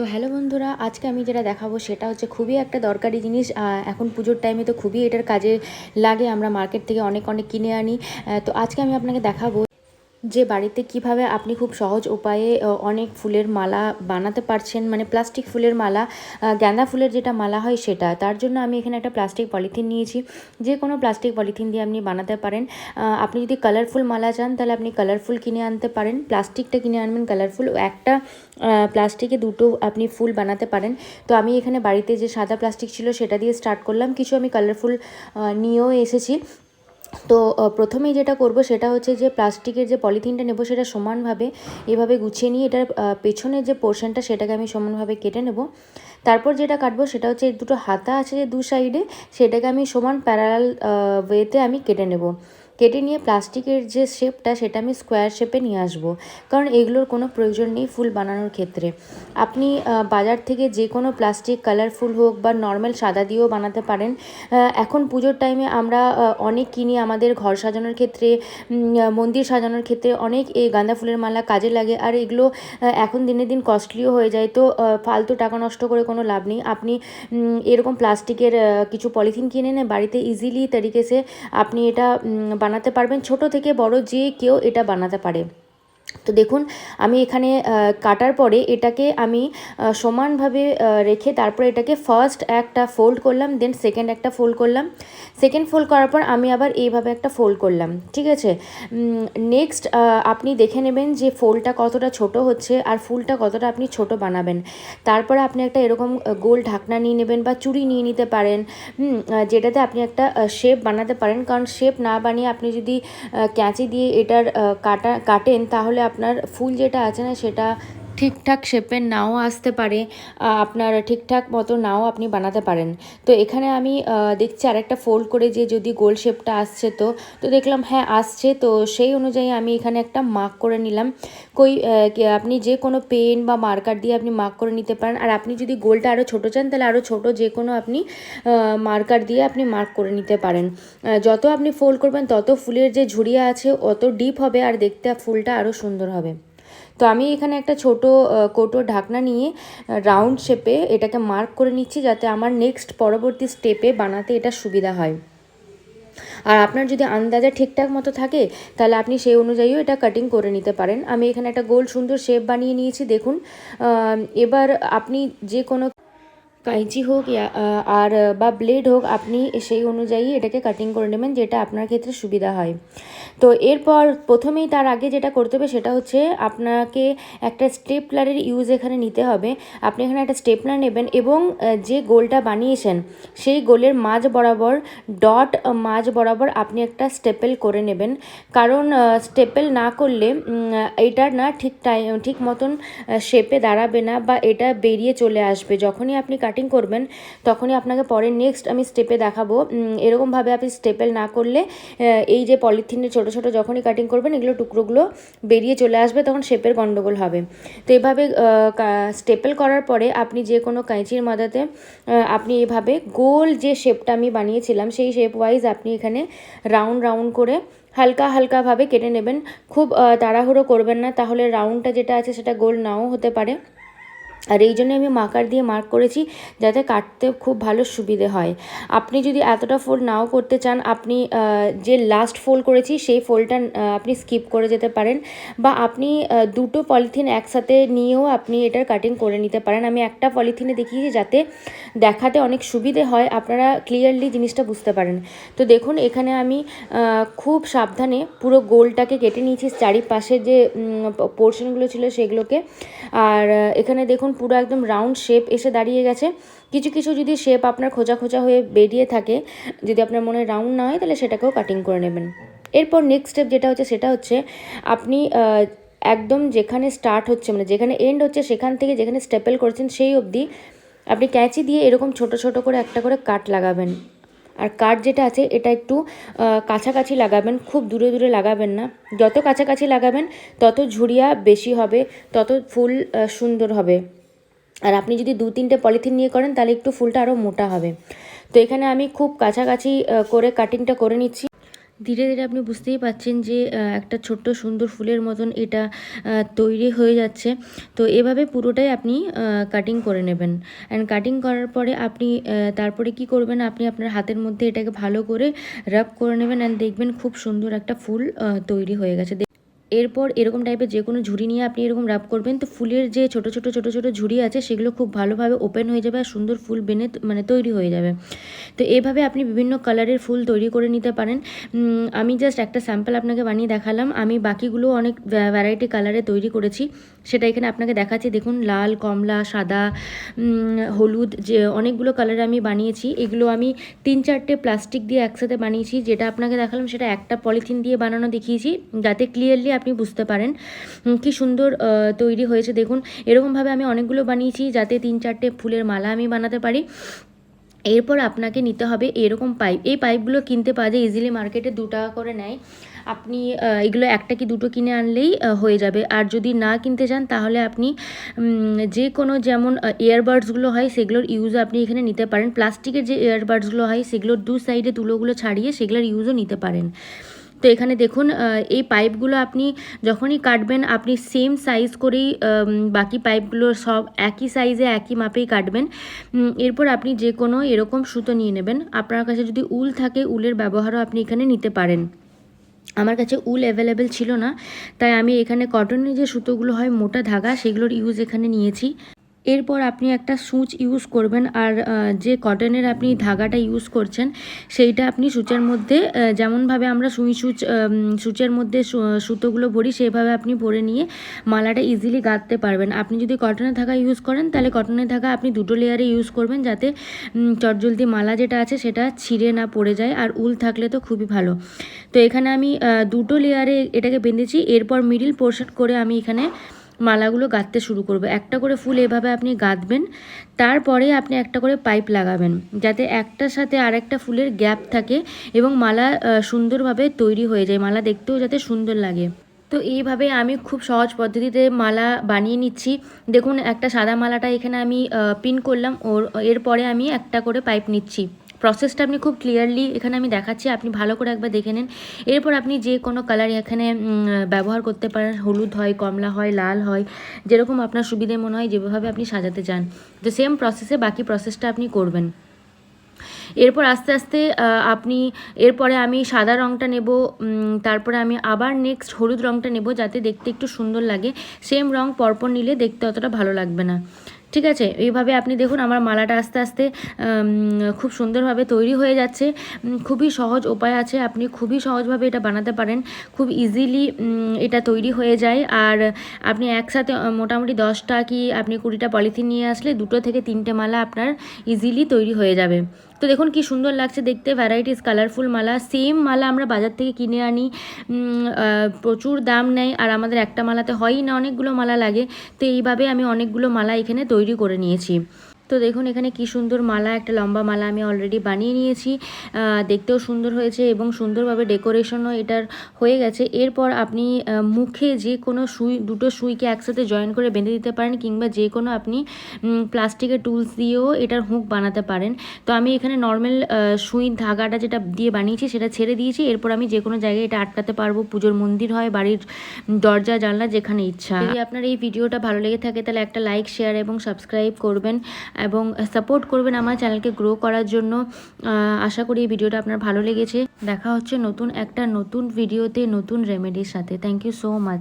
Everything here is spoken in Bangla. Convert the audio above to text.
তো হ্যালো বন্ধুরা, আজকে আমি যেটা দেখাবো সেটা হচ্ছে খুবই একটা দরকারি জিনিস এখন পুজোর টাইমে তো খুবই এটার কাজে লাগে, আমরা মার্কেট থেকে অনেক অনেক কিনে আনি তো আজকে আমি আপনাকে দেখাবো যে বাড়িতে কীভাবে আপনি খুব সহজ উপায়ে অনেক ফুলের মালা বানাতে পারছেন মানে প্লাস্টিক ফুলের মালা গাঁদা ফুলের যেটা মালা হয় সেটা, তার জন্য আমি এখানে একটা প্লাস্টিক পলিথিন নিয়েছি। যে কোনো প্লাস্টিক পলিথিন দিয়ে আপনি বানাতে পারেন। আপনি যদি কালারফুল মালা চান, তাহলে আপনি কালারফুল কিনে আনতে পারেন। প্লাস্টিকটা কিনে আনবেন কালারফুল। একটা প্লাস্টিকে দুটো আপনি ফুল বানাতে পারেন। তো আমি এখানে বাড়িতে যে সাদা প্লাস্টিক ছিল সেটা দিয়ে স্টার্ট করলাম। কিছু আমি কালারফুল নিয়েও এসেছি। তো প্রথমেই যেটা করব সেটা হচ্ছে যে প্লাস্টিকের যে পলিথিনটা নেব সেটা সমানভাবে, এভাবে গুছিয়ে নিয়ে এটার পেছনের যে পোর্শনটা সেটাকে আমি সমানভাবে কেটে নেব। তারপর যেটা কাটবো সেটা হচ্ছে দুটো হাতা আছে যে দু সাইডে, সেটাকে আমি সমান প্যারাল ওয়েতে আমি কেটে নেব। কেটে নিয়ে প্লাস্টিকের যে শেপটা, সেটা আমি স্কোয়ার শেপে নিয়ে আসব। কারণ এগুলোর কোনো প্রয়োজন নেই ফুল বানানোর ক্ষেত্রে। আপনি বাজার থেকে যে কোনো প্লাস্টিক কালারফুল হোক বা নর্মাল সাদা দিয়েও বানাতে পারেন। এখন পুজোর টাইমে আমরা অনেক কিনি আমাদের ঘর সাজানোর ক্ষেত্রে মন্দির সাজানোর ক্ষেত্রে অনেক এই গাঁদা ফুলের মালা কাজে লাগে। আর এগুলো এখন দিনে দিন কস্টলিও হয়ে যায়। তো ফালতু টাকা নষ্ট করে কোনো লাভ নেই। আপনি এরকম প্লাস্টিকের কিছু পলিথিন কিনে এনে বাড়িতে ইজিলি তরিকে সে আপনি এটা বানাতে পারবেন ছোট থেকে বড় যে কেউ এটা বানাতে পারে। তো দেখুন, আমি এখানে কাটার পরে এটাকে আমি সমানভাবে রেখে তারপরে এটাকে ফার্স্ট একটা ফোল্ড করলাম দেন সেকেন্ড একটা ফোল্ড করলাম। সেকেন্ড ফোল্ড করার পর আমি আবার এইভাবে একটা ফোল্ড করলাম, ঠিক আছে? নেক্সট আপনি দেখে নেবেন যে ফোল্ডটা কতটা ছোট হচ্ছে আর ফুলটা কতটা আপনি ছোট বানাবেন। তারপরে আপনি একটা এরকম গোল ঢাকনা নিয়ে নেবেন বা চুড়ি নিয়ে নিতে পারেন। যেটাতে আপনি একটা শেপ বানাতে পারেন। কারণ শেপ না বানিয়ে আপনি যদি ক্যাঁচি দিয়ে এটার কাটা, কাটেন তাহলে আপনার ফুল যেটা আছে না সেটা ঠিকঠাক শেপের নাও আসতে পারে আপনার ঠিকঠাক মতো নাও আপনি বানাতে পারেন। তো এখানে আমি দেখছি আরেকটা ফোল্ড করে যে যদি গোল শেপটা আসছে তো তো দেখলাম হ্যাঁ আসছে। তো সেই অনুযায়ী আমি এখানে একটা মার্ক করে নিলাম। কই আপনি যে কোনো পেন বা মার্কার দিয়ে আপনি মার্ক করে নিতে পারেন। আর আপনি যদি গোলটা আরও ছোটো চান, তাহলে আরও ছোটো যে কোনো আপনি মার্কার দিয়ে আপনি মার্ক করে নিতে পারেন। যত আপনি ফোল্ড করবেন, তত ফুলের যে ঝুড়িয়া আছে, অত ডিপ হবে আর দেখতে ফুলটা আরও সুন্দর হবে। তো আমি এখানে একটা ছোট কোটো ঢাকনা নিয়ে রাউন্ড শেপে এটাকে মার্ক করে নিচ্ছি যাতে আমার নেক্সট পরবর্তী স্টেপে বানাতে এটা সুবিধা হয়। আর আপনার যদি আন্দাজা ঠিকঠাক মতো থাকে, তাহলে আপনি সেই অনুযায়ীও এটা কাটিং করে নিতে পারেন। আমি এখানে একটা গোল সুন্দর শেপ বানিয়ে নিয়েছি, দেখুন। এবার আপনি যে কোনো কাঁচি হোক আর, বা ব্লেড হোক, আপনি সেই অনুযায়ী এটাকে কাটিং করে নেবেন, যেটা আপনার ক্ষেত্রে সুবিধা হয়। তো এরপর প্রথমেই তার আগে যেটা করতে হবে সেটা হচ্ছে আপনাকে একটা স্টেপলারের ইউজ এখানে নিতে হবে। আপনি এখানে একটা স্টেপলার নেবেন এবং যে গোলটা বানিয়েছেন, সেই গোলের মাঝ বরাবর, ডট মাঝ বরাবর আপনি একটা স্টেপেল করে নেবেন। কারণ স্টেপেল না করলে এইটার না ঠিক টাইম ঠিক মতন শেপে দাঁড়াবে না বা এটা বেরিয়ে চলে আসবে। যখনই আপনি কাটিং করবেন, তখনই আপনাকে পরে নেক্সট আমি স্টেপে দেখাবো। এরকমভাবে আপনি স্টেপেল না করলে এই যে পলিথিনের ছোটো ছোটো যখনই কাটিং করবেন, এগুলো টুকরোগুলো বেরিয়ে চলে আসবে, তখন শেপের গন্ডগোল হবে। তো এভাবে স্টেপেল করার পরে আপনি যে কোনো কাঁচির মাদাতে আপনি এভাবে গোল যে শেপটা আমি বানিয়েছিলাম, সেই শেপ ওয়াইজ আপনি এখানে রাউন্ড রাউন্ড করে হালকা হালকাভাবে কেটে নেবেন। খুব তাড়াহুড়ো করবেন না, তাহলে রাউন্ডটা যেটা আছে সেটা গোল নাও হতে পারে। আর এই জন্য আমি মার্কার দিয়ে মার্ক করেছি যাতে কাটতে খুব ভালো সুবিধে হয়। আপনি যদি এতটা ফোল্ড নাও করতে চান, আপনি যে লাস্ট ফোল্ড করেছি সেই ফোল্ডটা আপনি স্কিপ করে যেতে পারেন বা আপনি দুটো পলিথিন একসাথে নিয়েও আপনি এটার কাটিং করে নিতে পারেন। আমি একটা পলিথিনে দেখিয়েছি যাতে দেখাতে অনেক সুবিধে হয়, আপনারা ক্লিয়ারলি জিনিসটা বুঝতে পারেন। তো দেখুন, এখানে আমি খুব সাবধানে পুরো গোলটাকে কেটে নিয়েছি, চারিপাশে যে পোর্শনগুলো ছিল সেগুলোকে। আর এখানে দেখুন পুরো একদম রাউন্ড শেপ এসে দাঁড়িয়ে গেছে। কিছু কিছু যদি শেপ আপনার খোঁজা খোঁজা হয়ে বেরিয়ে থাকে, যদি আপনার মনে রাউন্ড না হয়, তাহলে সেটাকেও কাটিং করে নেবেন। এরপর নেক্সট স্টেপ যেটা হচ্ছে, সেটা হচ্ছে আপনি একদম যেখানে স্টার্ট হচ্ছে মানে যেখানে এন্ড হচ্ছে, সেখান থেকে যেখানে স্টেপেল করেছেন, সেই অবধি আপনি ক্যাঁচি দিয়ে এরকম ছোট ছোট করে একটা করে কাট লাগাবেন। আর কাঠ যেটা আছে, এটা একটু কাছাকাছি লাগাবেন, খুব দূরে দূরে লাগাবেন না। যত কাছাকাছি লাগাবেন, তত ঝুড়িয়া বেশি হবে, তত ফুল সুন্দর হবে। আর আপনি যদি দু তিনটে পলিথিন নিয়ে করেন, তাহলে একটু ফুলটা আরও মোটা হবে। তো এখানে আমি খুব কাছাকাছি করে কাটিংটা করে নিচ্ছি। ধীরে ধীরে আপনি বুঝতেই পাচ্ছেন যে একটা ছোট্ট সুন্দর ফুলের মতন এটা তৈরি হয়ে যাচ্ছে। তো এভাবে পুরোটাই আপনি কাটিং করে নেবেন। অ্যান্ড কাটিং করার পরে আপনি তারপরে কি করবেন? আপনি আপনার হাতের মধ্যে এটাকে ভালো করে রাব করে নেবেন অ্যান্ড দেখবেন খুব সুন্দর একটা ফুল তৈরি হয়ে গেছে। এরপর এরকম টাইপের যে কোনো ঝুড়ি নিয়ে আপনি এরকম রাব করবেন, তো ফুলের যে ছোট ছোট ছোট ছোট ঝুড়ি আছে, সেগুলো খুব ভালোভাবে ওপেন হয়ে যাবে আর সুন্দর ফুল বেনে মানে তৈরি হয়ে যাবে। তো এভাবে আপনি বিভিন্ন কালারের ফুল তৈরি করে নিতে পারেন। আমি জাস্ট একটা স্যাম্পল আপনাকে বানিয়ে দেখালাম। আমি বাকিগুলো অনেক ভ্যারাইটি কালারে তৈরি করেছি। সেটা এখানে আপনাকে দেখাচ্ছি। দেখুন, লাল, কমলা, সাদা হলুদ, যে অনেকগুলো কালারে আমি বানিয়েছি। এগুলো আমি তিন, চারটে প্লাস্টিক দিয়ে একসাথে বানিয়েছি। যেটা আপনাকে দেখালাম, সেটা একটা পলিথিন দিয়ে বানানো দেখিয়েছি। যাতে ক্লিয়ারলি আপনি বুঝতে পারেন। কি সুন্দর তৈরি হয়েছে। দেখুন, এরকমভাবে আমি অনেকগুলো বানিয়েছি যাতে তিন চারটে ফুলের মালা আমি বানাতে পারি। এরপর আপনাকে নিতে হবে এরকম পাইপ। এই পাইপগুলো কিনতে পাওয়া যায় ইজিলি মার্কেটে দু টাকা করে নেয়। আপনি এগুলো একটা কি দুটো কিনে আনলেই হয়ে যাবে। আর যদি না কিনতে চান, তাহলে আপনি যে কোনো যেমন ইয়ারবাডসগুলো হয়, সেগুলোর ইউজ আপনি এখানে নিতে পারেন। প্লাস্টিকের যে ইয়ারবাডসগুলো হয়, সেগুলোর দু সাইডে তুলোগুলো ছাড়িয়ে সেগুলোর ইউজও নিতে পারেন। তো এখানে দেখুন এই পাইপগুলো আপনি যখনই কাটবেন, আপনি সেম সাইজ করেই বাকি পাইপগুলো সব একই সাইজে একই মাপেই কাটবেন। এরপর আপনি যে কোনো এরকম সুতো নিয়ে নেবেন। আপনার কাছে যদি উল থাকে, উলের ব্যবহারও আপনি এখানে নিতে পারেন। আমার কাছে উল অ্যাভেলেবেল ছিল না, তাই আমি এখানে কটনের যে সুতোগুলো হয়, মোটা ধাগা, সেগুলোর ইউজ এখানে নিয়েছি। এরপর আপনি একটা সূচ ইউজ করবেন আর যে কটনের আপনি ধাগাটা ইউজ করছেন, সেইটা আপনি সূচের মধ্যে যেমনভাবে আমরা সুই সূচ সূচের মধ্যে সুতোগুলো ভরি সেভাবে আপনি ভরে নিয়ে মালাটা ইজিলি গাঁথতে পারবেন। আপনি যদি কটনের ধাগা ইউজ করেন, তাহলে কটনের ধাগা আপনি দুটো লেয়ারে ইউজ করবেন যাতে চটজলদি মালা যেটা আছে সেটা ছিঁড়ে না পড়ে যায় আর উল থাকলে তো খুবই ভালো। তো এখানে আমি দুটো লেয়ারে এটাকে বেঁধেছি, এরপর মিডিল পোর্শন করে আমি এখানে মালাগুলো গাঁথতে শুরু করব। একটা করে ফুল এভাবে আপনি গাঁথবেন, তারপরে আপনি একটা করে পাইপ লাগাবেন, যাতে একটার সাথে আর একটা ফুলের গ্যাপ থাকে এবং মালা সুন্দরভাবে তৈরি হয়ে যায়। মালা দেখতেও যাতে সুন্দর লাগে। তো এইভাবে আমি খুব সহজ পদ্ধতিতে মালা বানিয়ে নিচ্ছি। দেখুন, একটা সাদা মালাটা এখানে আমি পিন করলাম। ওর, এরপরে আমি একটা করে পাইপ নিচ্ছি। প্রসেসটা আপনি খুব ক্লিয়ারলি এখানে আমি দেখাচ্ছি, আপনি ভালো করে একবার দেখে নিন। এরপর আপনি যে কোনো কালার এখানে ব্যবহার করতে পারেন। হলুদ হয়, কমলা হয়, লাল হয়, যেরকম আপনার সুবিধে মনে হয়, যেভাবে আপনি সাজাতে চান। তো সেম প্রসেসে বাকি প্রসেসটা আপনি করবেন। এরপর আস্তে আস্তে আপনি, এরপরে আমি সাদা রঙটা নেব তারপরে আমি আবার নেক্সট হলুদ রঙটা নেব, যাতে দেখতে একটু সুন্দর লাগে। সেম রং পরপর নিলে দেখতে অতটা ভালো লাগবে না। ঠিক আছে? এইভাবে আপনি দেখুন, আমার মালাটা আস্তে আস্তে খুব সুন্দরভাবে তৈরি হয়ে যাচ্ছে। খুবই সহজ উপায় আছে। আপনি খুবই সহজভাবে এটা বানাতে পারেন। খুব ইজিলি এটা তৈরি হয়ে যায়। আর আপনি একসাথে মোটামুটি দশটা কি আপনি কুড়িটা পলিথিন নিয়ে আসলে দুটো থেকে তিনটে মালা আপনার ইজিলি তৈরি হয়ে যাবে। তো দেখুন কি সুন্দর লাগছে দেখতে ভ্যারাইটিস কালারফুল মালা সেম মালা আমরা বাজার থেকে কিনে আনি। প্রচুর দাম নেয় আর আমাদের একটা মালাতে হয়ই না অনেকগুলো মালা লাগে। তো এইভাবে আমি অনেকগুলো মালা এখানে তৈরি করে নিয়েছি। তো দেখুন এখানে কি সুন্দর মালা, একটা লম্বা মালা আমি অলরেডি বানিয়ে নিয়েছি। দেখতেও সুন্দর হয়েছে এবং সুন্দরভাবে ডেকোরেশনও এটার হয়ে গেছে। এরপর আপনি মুখে যে কোনো সুই, দুটো সুইকে একসাথে জয়েন করে বেঁধে দিতে পারেন কিংবা যে কোনো আপনি প্লাস্টিকের টুলস দিয়েও এটার হুঁক বানাতে পারেন। তো আমি এখানে নর্মাল সুই ধাগাটা যেটা দিয়ে বানিয়েছি সেটা ছেড়ে দিয়েছি। এরপর আমি যে কোনো জায়গায় এটা আটকাতে পারব। পুজোর মন্দির হয়, বাড়ির দরজা, জানলা, যেখানে ইচ্ছা। যদি আপনার এই ভিডিওটা ভালো লেগে থাকে তাহলে একটা লাইক শেয়ার এবং সাবস্ক্রাইব করবেন। এবং সাপোর্ট করবেন আমার চ্যানেলকে গ্রো করার জন্য। আশা করি এই ভিডিওটা আপনার ভালো লেগেছে। দেখা হচ্ছে নতুন একটা নতুন ভিডিওতে নতুন রেমেডির সাথে। Thank you so much